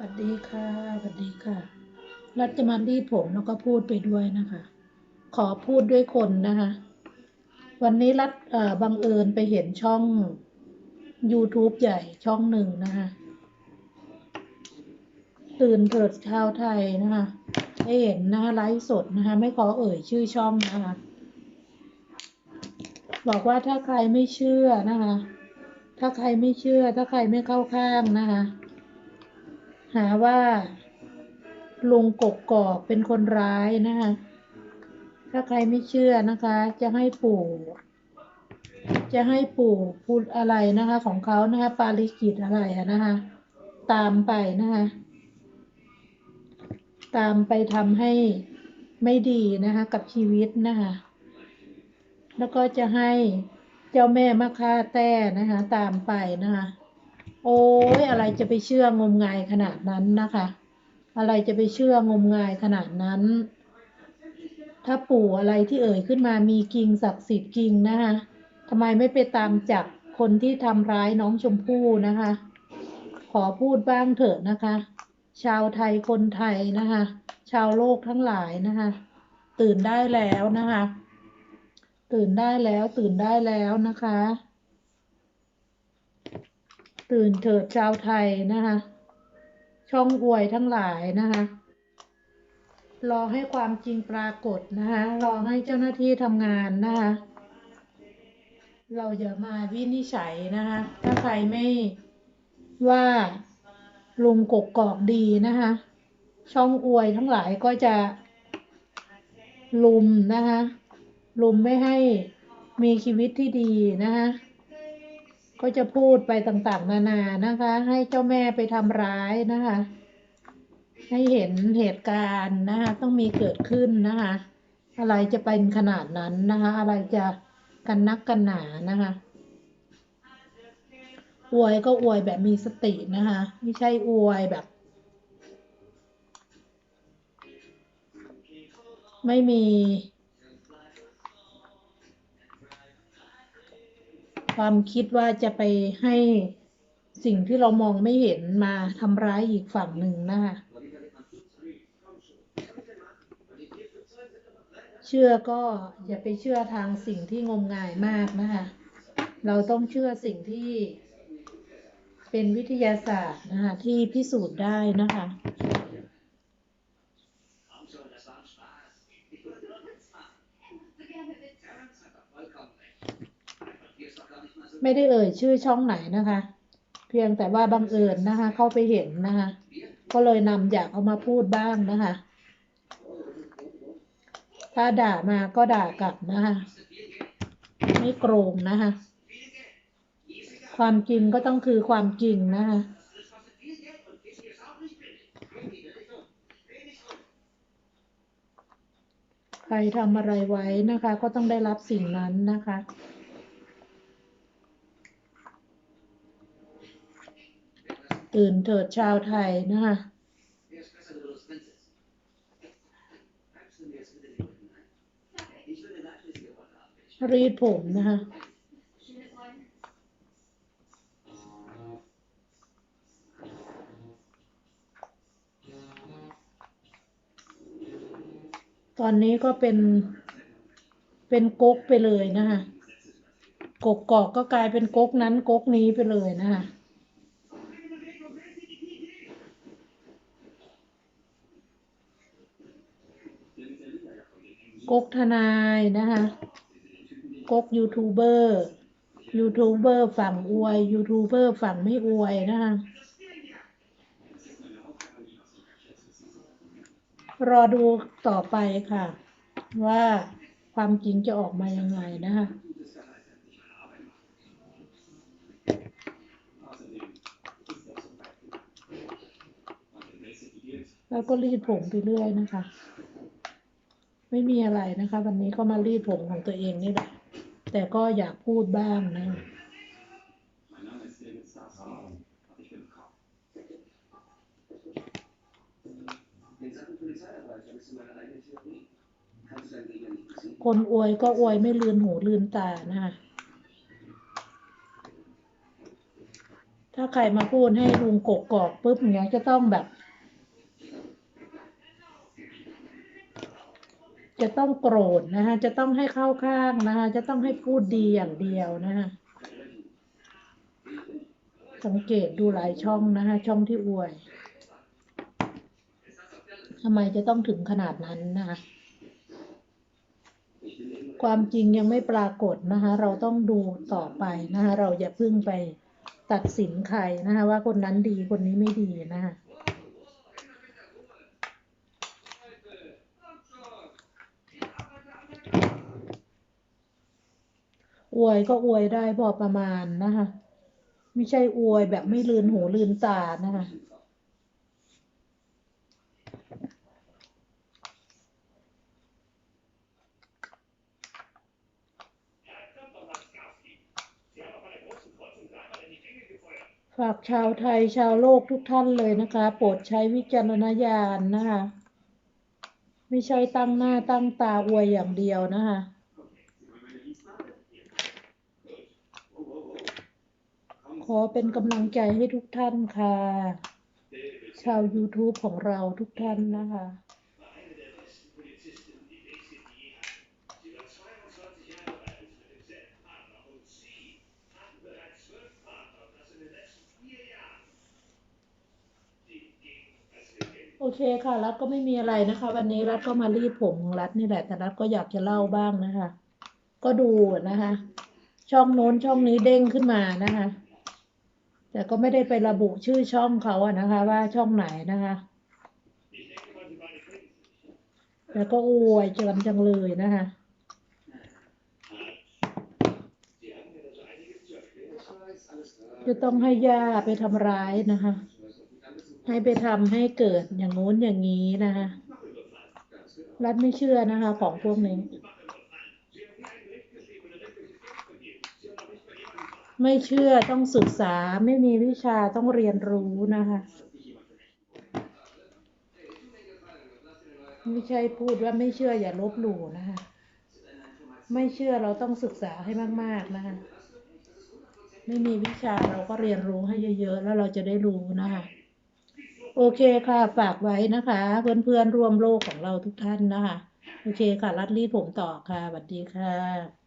สวัสดีค่ะสวัสดีค่ะ รัฐจะมารีดผมแล้วก็พูดไปด้วยนะคะ ขอพูดด้วยคนนะคะ วันนี้รัฐเอ่อบังเอิญไปเห็นช่อง YouTube ใหญ่ช่องหนึ่งนะคะตื่นเถิดชาวไทยนะคะได้เห็นนะคะไลฟ์สดนะคะ ไม่ขอเอ่ยชื่อช่องนะคะ บอกว่าถ้าใครไม่เชื่อนะคะ ถ้าใครไม่เชื่อ ถ้าใครไม่เข้าข้างนะคะ หาว่าลุงกกกอกเป็นคนร้ายนะคะ ถ้าใครไม่เชื่อนะคะ จะให้ปู่ จะให้ปู่พูดอะไรนะคะ ของเขานะคะ ปาลิกิตอะไรนะคะ ตามไปนะคะ ตามไปทำให้ไม่ดีนะคะ กับชีวิตนะคะ แล้วก็จะให้เจ้าแม่มะค่าแต้นะคะ ตามไปนะคะ โอ้ยอะไรจะไปเชื่องมงายขนาดนั้นนะคะ อะไรจะไปเชื่องมงายขนาดนั้น ถ้าปู่อะไรที่เอ่ยขึ้นมามีกิงศักดิ์สิทธิ์กิงนะคะทำไมไม่ไปตามจับคนที่ทำร้ายน้องชมพู่นะคะ ขอพูดบ้างเถอะนะคะ ชาวไทยคนไทยนะคะ ชาวโลกทั้งหลายนะคะ ตื่นได้แล้วนะคะ ตื่นได้แล้วตื่นได้แล้วนะคะ ตื่นเถิดชาวไทยนะคะ ช่องอวยทั้งหลายนะคะ รอให้ความจริงปรากฏนะคะ รอให้เจ้าหน้าที่ทำงานนะคะ เราอย่ามาวินิจฉัยนะคะ ถ้าใครไม่ว่าลุงกกกอกดีนะคะ ช่องอวยทั้งหลายก็จะลุมนะคะ ลุมไม่ให้มีชีวิตที่ดีนะคะ ก็จะพูดไปต่างๆ นานานะคะ ให้เจ้าแม่ไปทำร้ายนะคะ ให้เห็นเหตุการณ์นะคะ ต้องมีเกิดขึ้นนะคะ อะไรจะเป็นขนาดนั้นนะคะ อะไรจะกันนักกันหนานะคะอวยก็อวยแบบมีสตินะคะ ไม่ใช่อวยแบบ ไม่มี ความคิดว่าจะไปให้สิ่งที่เรามองไม่เห็นมาทำร้ายอีกฝั่งหนึ่งนะคะเชื่อก็อย่าไปเชื่อทางสิ่งที่งมงายมากนะคะ เราต้องเชื่อสิ่งที่เป็นวิทยาศาสตร์นะคะที่พิสูจน์ได้นะคะ ไม่ได้เอ่ยชื่อช่องไหนนะคะ เพียงแต่ว่าบังเอิญนะคะ เข้าไปเห็นนะคะ ก็เลยนำอยากเอามาพูดบ้างนะคะ ถ้าด่ามาก็ด่ากลับนะคะไม่โกรงนะคะ ความจริงก็ต้องคือความจริงนะคะใครทำอะไรไว้นะคะ ก็ต้องได้รับสิ่งนั้นนะคะ ตื่นเถิดชาวไทยนะคะรีดผมนะคะตอนนี้ก็เป็นเป็นก๊กไปเลยนะคะกกกอกก็กลายเป็นก๊กนั้นก๊กนี้ไปเลยนะคะ ก๊กทนายนะคะก๊กยูทูบเบอร์ยูทูบเบอร์ฝั่งอวยยูทูบเบอร์ฝั่งไม่อวยนะคะรอดูต่อไปค่ะ ว่าความจริงจะออกมายังไงนะคะแล้วก็รีดผมไปเรื่อยนะคะ ไม่มีอะไรนะคะ วันนี้ก็มารีดผมของตัวเองนี่แหละ แต่ก็อยากพูดบ้างนะ คนอวยก็อวยไม่ลืนหูลืนตานะคะถ้าใครมาพูดให้ลุงกกอกปุ๊บอย่าเนี้ยจะต้องแบบ จะต้องโกรธนะคะจะต้องให้เข้าข้างนะคะจะต้องให้พูดดีอย่างเดียวนะคะสังเกตดูหลายช่องนะคะช่องที่อวยทำไมจะต้องถึงขนาดนั้นนะคะความจริงยังไม่ปรากฏนะคะเราต้องดูต่อไปนะคะเราอย่าเพิ่งไปตัดสินใครนะคะว่าคนนั้นดีคนนี้ไม่ดีนะคะ อวยก็อวยได้พอประมาณนะคะ ไม่ใช่อวยแบบไม่ลืนหูลืนตานะคะฝากชาวไทยชาวโลกทุกท่านเลยนะคะ โปรดใช้วิจารณญาณนะคะ ไม่ใช่ตั้งหน้าตั้งตาอวยอย่างเดียวนะคะ ข อเป็นกำลังใจให้ทุกท่านค่ะ ชาว YouTube ของเราทุกท่านนะคะ โอเคค่ะ รัฐก็ไม่มีอะไรนะคะ วันนี้รัฐก็มารีดผมของรัฐนี่แหละ แต่รัฐก็อยากจะเล่าบ้างนะคะ ก็ดูนะคะช่องโน้นช่องนี้เด้งขึ้นมานะคะ แต่ก็ไม่ได้ไประบุชื่อช่องเขาอะนะคะ ว่าช่องไหนนะคะแต่ก็อวยเจินจังเลยนะคะจะต้องให้ย่าไปทำร้ายนะคะ ให้ไปทำให้เกิดอย่างงู้นอย่างนี้นะคะ รัฐไม่เชื่อนะคะ ของพวกนี้ ไม่เชื่อต้องศึกษาไม่มีวิชาต้องเรียนรู้นะคะ ไม่ใช่พูดว่าไม่เชื่ออย่าลบหลู่นะคะ ไม่เชื่อเราต้องศึกษาให้มาก ๆ นะคะ ไม่มีวิชาเราก็เรียนรู้ให้เยอะ ๆ แล้วเราจะได้รู้นะคะ โอเคค่ะฝากไว้นะคะ เพื่อนๆร่วมโลกของเราทุกท่านนะคะ โอเคค่ะ รัดรีดผมต่อค่ะสวัสดีค่ะ